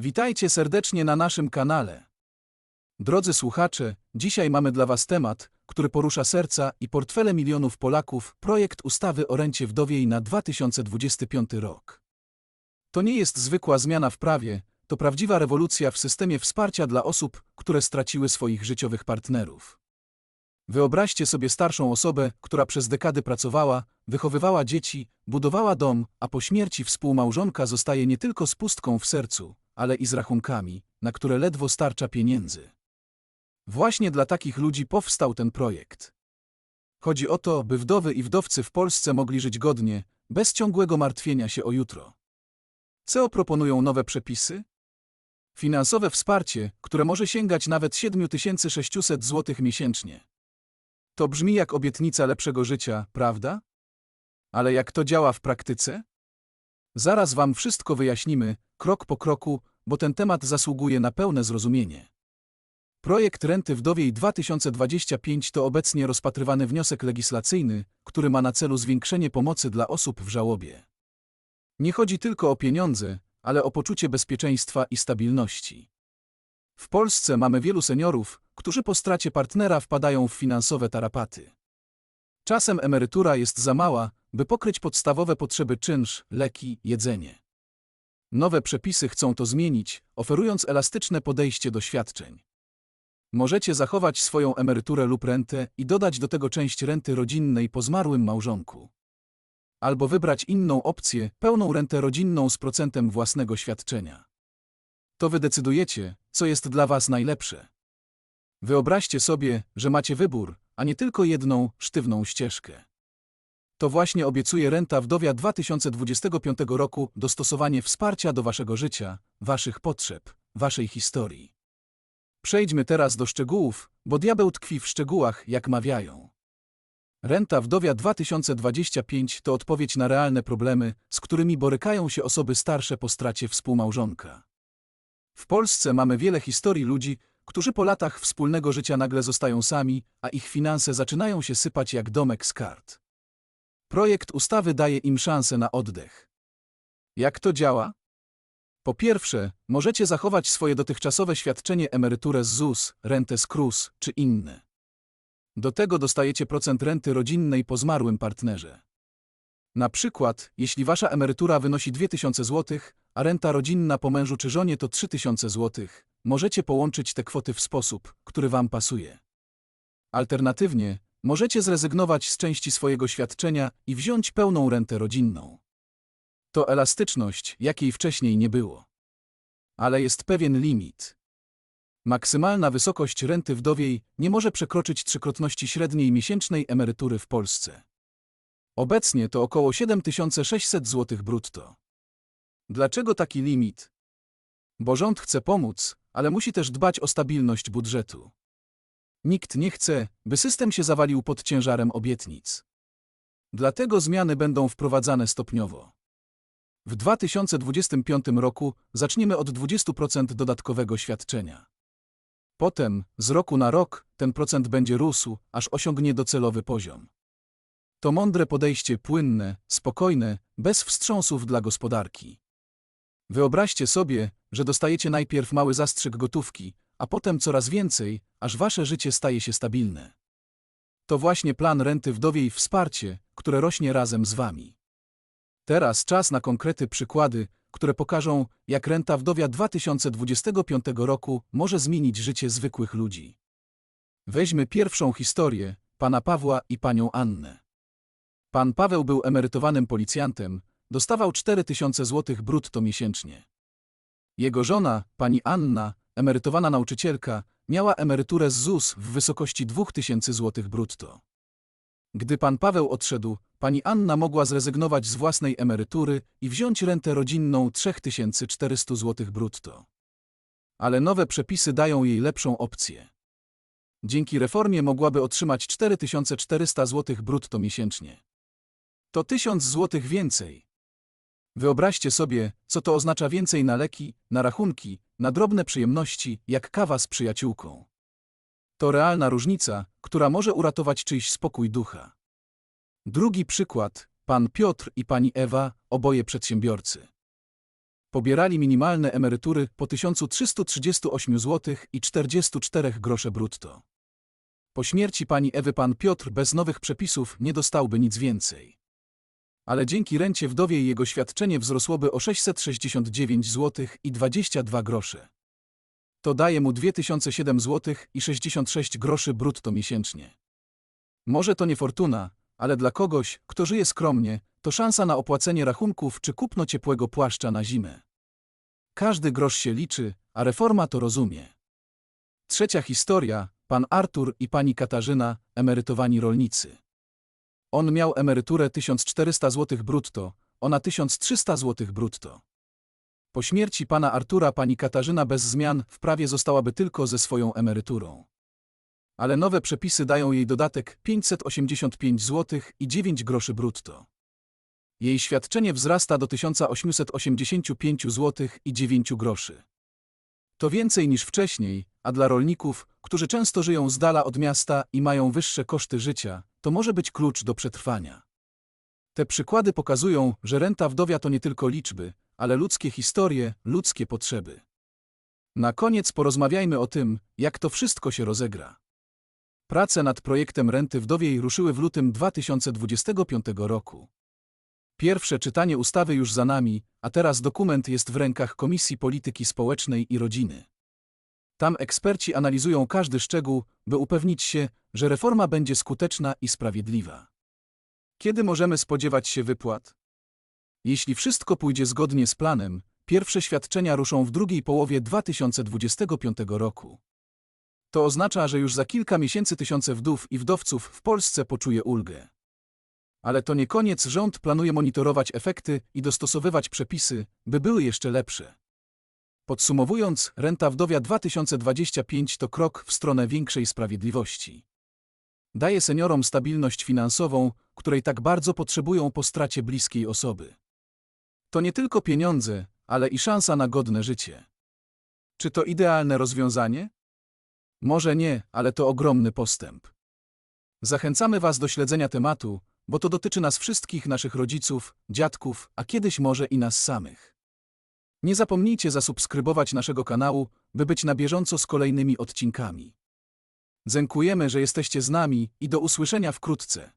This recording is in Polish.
Witajcie serdecznie na naszym kanale. Drodzy słuchacze, dzisiaj mamy dla Was temat, który porusza serca i portfele milionów Polaków projekt ustawy o rencie wdowiej na 2025 rok. To nie jest zwykła zmiana w prawie, to prawdziwa rewolucja w systemie wsparcia dla osób, które straciły swoich życiowych partnerów. Wyobraźcie sobie starszą osobę, która przez dekady pracowała, wychowywała dzieci, budowała dom, a po śmierci współmałżonka zostaje nie tylko z pustką w sercu, ale i z rachunkami, na które ledwo starcza pieniędzy. Właśnie dla takich ludzi powstał ten projekt. Chodzi o to, by wdowy i wdowcy w Polsce mogli żyć godnie, bez ciągłego martwienia się o jutro. Co proponują nowe przepisy? Finansowe wsparcie, które może sięgać nawet 7600 zł miesięcznie. To brzmi jak obietnica lepszego życia, prawda? Ale jak to działa w praktyce? Zaraz Wam wszystko wyjaśnimy, krok po kroku, bo ten temat zasługuje na pełne zrozumienie. Projekt Renty Wdowiej 2025 to obecnie rozpatrywany wniosek legislacyjny, który ma na celu zwiększenie pomocy dla osób w żałobie. Nie chodzi tylko o pieniądze, ale o poczucie bezpieczeństwa i stabilności. W Polsce mamy wielu seniorów, którzy po stracie partnera wpadają w finansowe tarapaty. Czasem emerytura jest za mała, by pokryć podstawowe potrzeby czynsz, leki, jedzenie. Nowe przepisy chcą to zmienić, oferując elastyczne podejście do świadczeń. Możecie zachować swoją emeryturę lub rentę i dodać do tego część renty rodzinnej po zmarłym małżonku. Albo wybrać inną opcję, pełną rentę rodzinną z procentem własnego świadczenia. To wy decydujecie, co jest dla was najlepsze. Wyobraźcie sobie, że macie wybór, a nie tylko jedną, sztywną ścieżkę. To właśnie obiecuje Renta Wdowia 2025 roku dostosowanie wsparcia do waszego życia, waszych potrzeb, waszej historii. Przejdźmy teraz do szczegółów, bo diabeł tkwi w szczegółach, jak mawiają. Renta Wdowia 2025 to odpowiedź na realne problemy, z którymi borykają się osoby starsze po stracie współmałżonka. W Polsce mamy wiele historii ludzi, którzy po latach wspólnego życia nagle zostają sami, a ich finanse zaczynają się sypać jak domek z kart. Projekt ustawy daje im szansę na oddech. Jak to działa? Po pierwsze, możecie zachować swoje dotychczasowe świadczenie emeryturę z ZUS, rentę z KRUS czy inne. Do tego dostajecie procent renty rodzinnej po zmarłym partnerze. Na przykład, jeśli wasza emerytura wynosi 2000 zł, a renta rodzinna po mężu czy żonie to 3000 zł, możecie połączyć te kwoty w sposób, który wam pasuje. Alternatywnie, możecie zrezygnować z części swojego świadczenia i wziąć pełną rentę rodzinną. To elastyczność, jakiej wcześniej nie było. Ale jest pewien limit. Maksymalna wysokość renty wdowiej nie może przekroczyć trzykrotności średniej miesięcznej emerytury w Polsce. Obecnie to około 7600 zł brutto. Dlaczego taki limit? Bo rząd chce pomóc, ale musi też dbać o stabilność budżetu. Nikt nie chce, by system się zawalił pod ciężarem obietnic. Dlatego zmiany będą wprowadzane stopniowo. W 2025 roku zaczniemy od 20% dodatkowego świadczenia. Potem, z roku na rok, ten procent będzie rósł, aż osiągnie docelowy poziom. To mądre podejście płynne, spokojne, bez wstrząsów dla gospodarki. Wyobraźcie sobie, że dostajecie najpierw mały zastrzyk gotówki, a potem coraz więcej, aż wasze życie staje się stabilne. To właśnie plan renty wdowiej wsparcie, które rośnie razem z wami. Teraz czas na konkrety przykłady, które pokażą, jak renta wdowia 2025 roku może zmienić życie zwykłych ludzi. Weźmy pierwszą historię, pana Pawła i panią Annę. Pan Paweł był emerytowanym policjantem, dostawał 4000 zł brutto miesięcznie. Jego żona, pani Anna, emerytowana nauczycielka, miała emeryturę z ZUS w wysokości 2000 zł brutto. Gdy pan Paweł odszedł, pani Anna mogła zrezygnować z własnej emerytury i wziąć rentę rodzinną 3400 zł brutto. Ale nowe przepisy dają jej lepszą opcję. Dzięki reformie mogłaby otrzymać 4400 zł brutto miesięcznie. To 1000 zł więcej. Wyobraźcie sobie, co to oznacza więcej na leki, na rachunki, na drobne przyjemności, jak kawa z przyjaciółką. To realna różnica, która może uratować czyjś spokój ducha. Drugi przykład, pan Piotr i pani Ewa, oboje przedsiębiorcy. Pobierali minimalne emerytury po 1338 zł i 44 grosze brutto. Po śmierci pani Ewy pan Piotr bez nowych przepisów nie dostałby nic więcej. Ale dzięki rencie wdowiej jego świadczenie wzrosłoby o 669 zł i 22 grosze. To daje mu 2007 zł i 66 groszy brutto miesięcznie. Może to nie fortuna, ale dla kogoś, kto żyje skromnie, to szansa na opłacenie rachunków czy kupno ciepłego płaszcza na zimę. Każdy grosz się liczy, a reforma to rozumie. Trzecia historia, pan Artur i pani Katarzyna, emerytowani rolnicy. On miał emeryturę 1400 zł brutto, ona 1300 zł brutto. Po śmierci pana Artura pani Katarzyna bez zmian w prawie zostałaby tylko ze swoją emeryturą. Ale nowe przepisy dają jej dodatek 585 zł i 9 groszy brutto. Jej świadczenie wzrasta do 1885 zł i 9 groszy. To więcej niż wcześniej, a dla rolników, którzy często żyją z dala od miasta i mają wyższe koszty życia, to może być klucz do przetrwania. Te przykłady pokazują, że renta wdowia to nie tylko liczby, ale ludzkie historie, ludzkie potrzeby. Na koniec porozmawiajmy o tym, jak to wszystko się rozegra. Prace nad projektem renty wdowiej ruszyły w lutym 2025 roku. Pierwsze czytanie ustawy już za nami, a teraz dokument jest w rękach Komisji Polityki Społecznej i Rodziny. Tam eksperci analizują każdy szczegół, by upewnić się, że reforma będzie skuteczna i sprawiedliwa. Kiedy możemy spodziewać się wypłat? Jeśli wszystko pójdzie zgodnie z planem, pierwsze świadczenia ruszą w drugiej połowie 2025 roku. To oznacza, że już za kilka miesięcy tysiące wdów i wdowców w Polsce poczuje ulgę. Ale to nie koniec, rząd planuje monitorować efekty i dostosowywać przepisy, by były jeszcze lepsze. Podsumowując, renta wdowia 2025 to krok w stronę większej sprawiedliwości. Daje seniorom stabilność finansową, której tak bardzo potrzebują po stracie bliskiej osoby. To nie tylko pieniądze, ale i szansa na godne życie. Czy to idealne rozwiązanie? Może nie, ale to ogromny postęp. Zachęcamy Was do śledzenia tematu, bo to dotyczy nas wszystkich, naszych rodziców, dziadków, a kiedyś może i nas samych. Nie zapomnijcie zasubskrybować naszego kanału, by być na bieżąco z kolejnymi odcinkami. Dziękujemy, że jesteście z nami i do usłyszenia wkrótce.